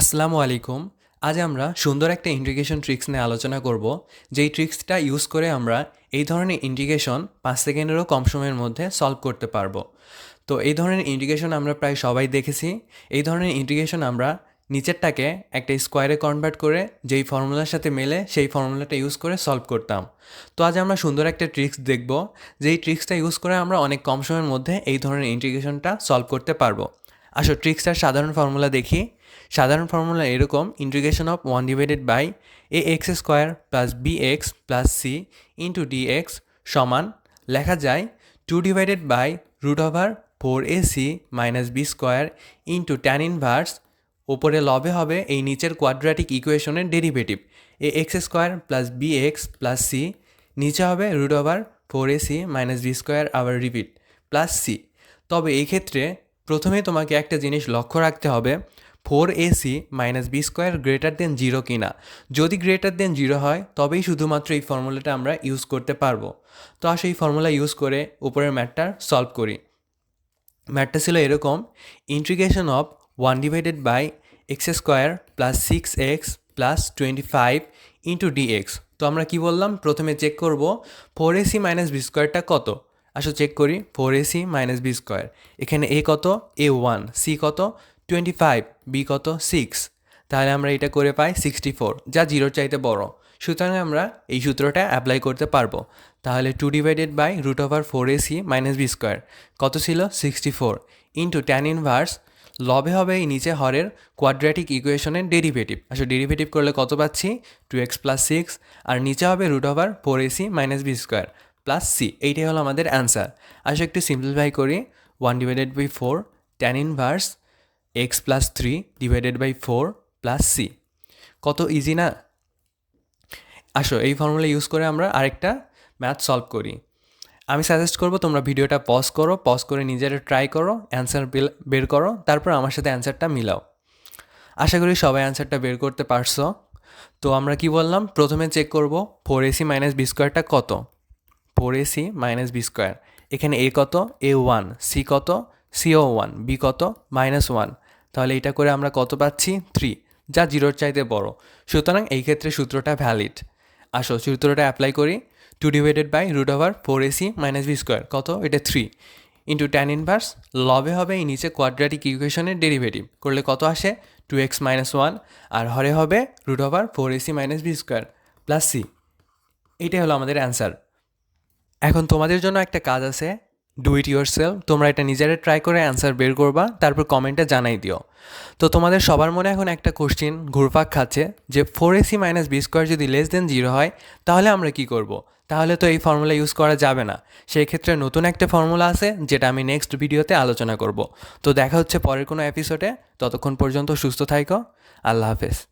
আসসালামু আলাইকুম। আজ আমরা সুন্দর একটা ইন্টিগ্রেশন ট্রিক্স নিয়ে আলোচনা করব, যেই ট্রিক্সটা ইউজ করে আমরা এই ধরনের ইন্টিগ্রেশন পাঁচ সেকেন্ডেরও কম সময়ের মধ্যে সলভ করতে পারব। তো এই ধরনের ইন্টিগ্রেশন আমরা প্রায় সবাই দেখেছি। এই ধরনের ইন্টিগ্রেশন আমরা নিচেরটাকে একটা স্কোয়ারে কনভার্ট করে যেই ফর্মুলার সাথে মেলে সেই ফর্মুলাটা ইউজ করে সলভ করতাম। তো আজ আমরা সুন্দর একটা ট্রিক্স দেখব, যেই ট্রিক্সটা ইউজ করে আমরা অনেক কম সময়ের মধ্যে এই ধরনের ইন্টিগ্রেশনটা সলভ করতে পারব। আসো ট্রিক্সটার সাধারণ ফর্মুলা দেখি। সাধারণ ফর্মুলা এরকম integration of one divided by a x square plus b x plus c into d x সমান, লেখা যায় two divided by root over four a c minus b square into tan inverse ওপরে লবে হবে এই নিচের quadratic ইকুয়েশনের derivative a x square plus b x plus c নিচে হবে root over four a c minus b square আবার repeat plus c তবে এই ক্ষেত্রে প্রথমে তোমাকে একটা জিনিস লক্ষ্য রাখতে হবে four a c minus b square greater than zero কিনা। যদি গ্রেটার দেন জিরো হয়, তবেই শুধুমাত্র এই ফর্মুলাটা আমরা ইউজ করতে পারব। তো আসো এই ফর্মুলা ইউজ করে উপরের ম্যাথটা সলভ করি। ম্যাটটা ছিল এরকম integration of one divided by x square plus six x plus twenty five into d x তো আমরা কি বললাম? প্রথমে চেক করব ফোর এসি মাইনাস বি স্কোয়ারটা কত? আসো চেক করি, four a c minus b square. এখানে এ কত? এ ওয়ান, সি কত? টোয়েন্টি ফাইভ বি কত? সিক্স তাহলে আমরা এটা করে পাই সিক্সটি ফোর যা জিরোর চাইতে বড়। সুতরাং আমরা এই সূত্রটা অ্যাপ্লাই করতে পারব। তাহলে two divided by root over four a c minus b square কত ছিল? Sixty four into tan inverse লবে হবে এই নিচে হরের কোয়াড্রেটিক ইকুয়েশনের ডেরিভেটিভ আসলে ডেরিভেটিভ করলে কত পাচ্ছি? টু এক্স প্লাস সিক্স আর নিচে হবে root over four a c minus b square plus c এইটাই হলো আমাদের অ্যান্সার আসলে একটু সিম্পলিফাই করি। One divided by four tan inverse x plus three divided by four plus c কত ইজি না? আসো, এই ফর্মুলা ইউজ করে আমরা আরেকটা ম্যাথ সলভ করি। আমি সাজেস্ট করব তোমরা ভিডিওটা পজ করো পজ করে নিজেরা ট্রাই করো অ্যান্সার বের করো, তারপর আমার সাথে অ্যান্সারটা মিলাও। আশা করি সবাই অ্যান্সারটা বের করতে পারছ। তো আমরা কি বললাম? প্রথমে চেক করব ফোর এসি মাইনাস বি স্কোয়ারটা কত? Four a c minus b square এখানে এ কত? এ ওয়ান সি কত? সিও ওয়ান বি কত? মাইনাস ওয়ান তাহলে এটা করে আমরা কত পাচ্ছি? থ্রি যা জিরোর চাইতে বড়। সুতরাং এই ক্ষেত্রে সূত্রটা ভ্যালিড আসো, সূত্রটা অ্যাপ্লাই করি। Two divided by root over four AC minus B square কত? এটা থ্রি ইন্টু ট্যান ইনভার্স লবে হবে এই নিচে কোয়াড্রাটিক ইকুয়েশনের ডেরিভেটিভ করলে কত আসে? টু এক্স মাইনাস ওয়ান আর হরে হবে root over four a c minus b square plus c এইটাই হলো আমাদের অ্যান্সার এখন তোমাদের জন্য একটা কাজ আছে। ডু ইট ইউর সেলফ তোমরা এটা নিজেরা ট্রাই করে অ্যান্সার বের করবা, তারপর কমেন্টে জানাই দিও। তো তোমাদের সবার মনে এখন একটা কোশ্চিন ঘুরপাক খাচ্ছে যে four a c minus b square যদি লেস দেন জিরো হয়, তাহলে আমরা কি করব। তাহলে তো এই ফর্মুলা ইউজ করা যাবে না। সেই ক্ষেত্রে নতুন একটা ফর্মুলা আছে, যেটা আমি নেক্সট ভিডিওতে আলোচনা করব। তো দেখা হচ্ছে পরের কোনো এপিসোডে ততক্ষণ পর্যন্ত সুস্থ থাইকো। আল্লাহ হাফেজ।